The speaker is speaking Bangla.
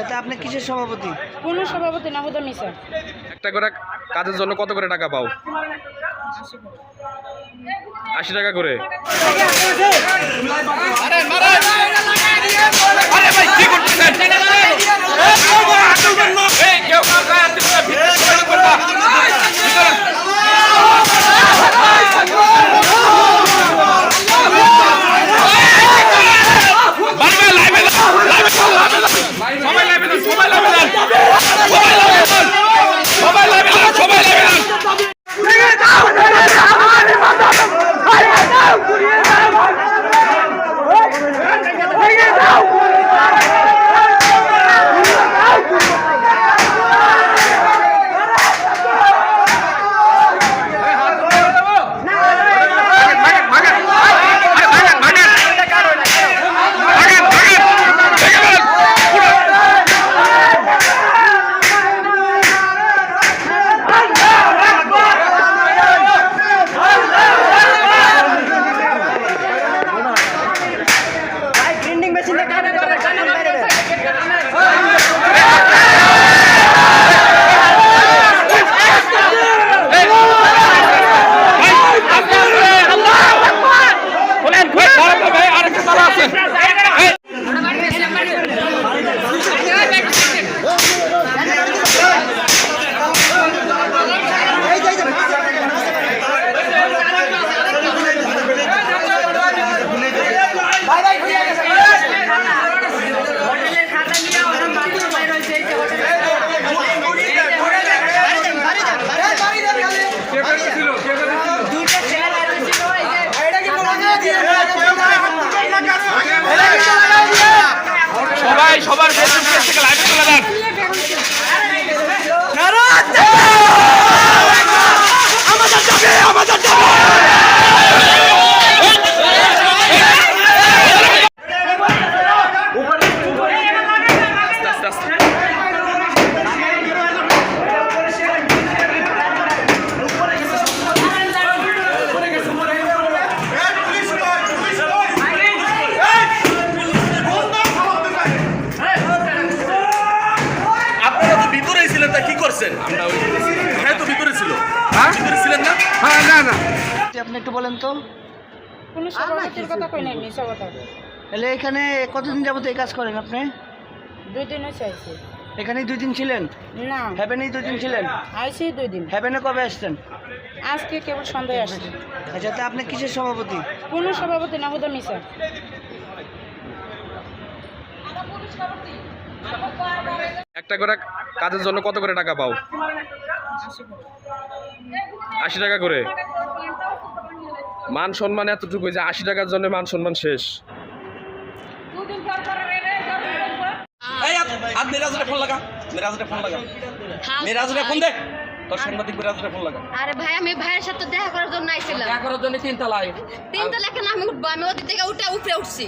আচ্ছা আপনি কিসের সভাপতি? কোনো সভাপতি না হতো মিশা একটা করে কাজের জন্য কত করে টাকা পাও? আশি টাকা করে। প্রিন্টিং সবাই সবার ফেসবুক পেজ থেকে লাইভে চলে যান That's, আপনারা কি করছেন হ্যাঁ তো ভিতরে ছিল। ভিতরে ছিলেন না? আপনি একটু বলেন তো। কোনো সভাপতির কথা কই নাই মিশা কথা তাহলে এখানে কতদিন যাবত এই কাজ করেন আপনি? দুই দিনে চাইছি। এখানেই দুই দিন ছিলেন? না। হ্যাভেনেই দুই দিন ছিলেন? আইসি দুই দিন। হ্যাভেনে কবে আসছেন? আজকে কেবল সন্ধ্যায় আসছি। আচ্ছা তা আপনি কিসের সভাপতি? কোনো সভাপতি না হতো মিশা। একটা করে কাজের জন্য কত করে টাকা পাও? আশি টাকা করে? মান সম্মান এতটুকু যে আশি টাকার জন্য মান সম্মান শেষ। এই ফোন লাগা ফোন লাগা। ফোন দে তোর সাংবাদিক মেরাজরে ফোন লাগা। আরে ভাই আমি ভাইয়ের সাথে দেখা করার জন্য আইছিলাম। করার জন্য তিন তালায় তিন তলা কেন আমি উঠবো? আমি ওদের থেকে উঠে উপরে উঠছি।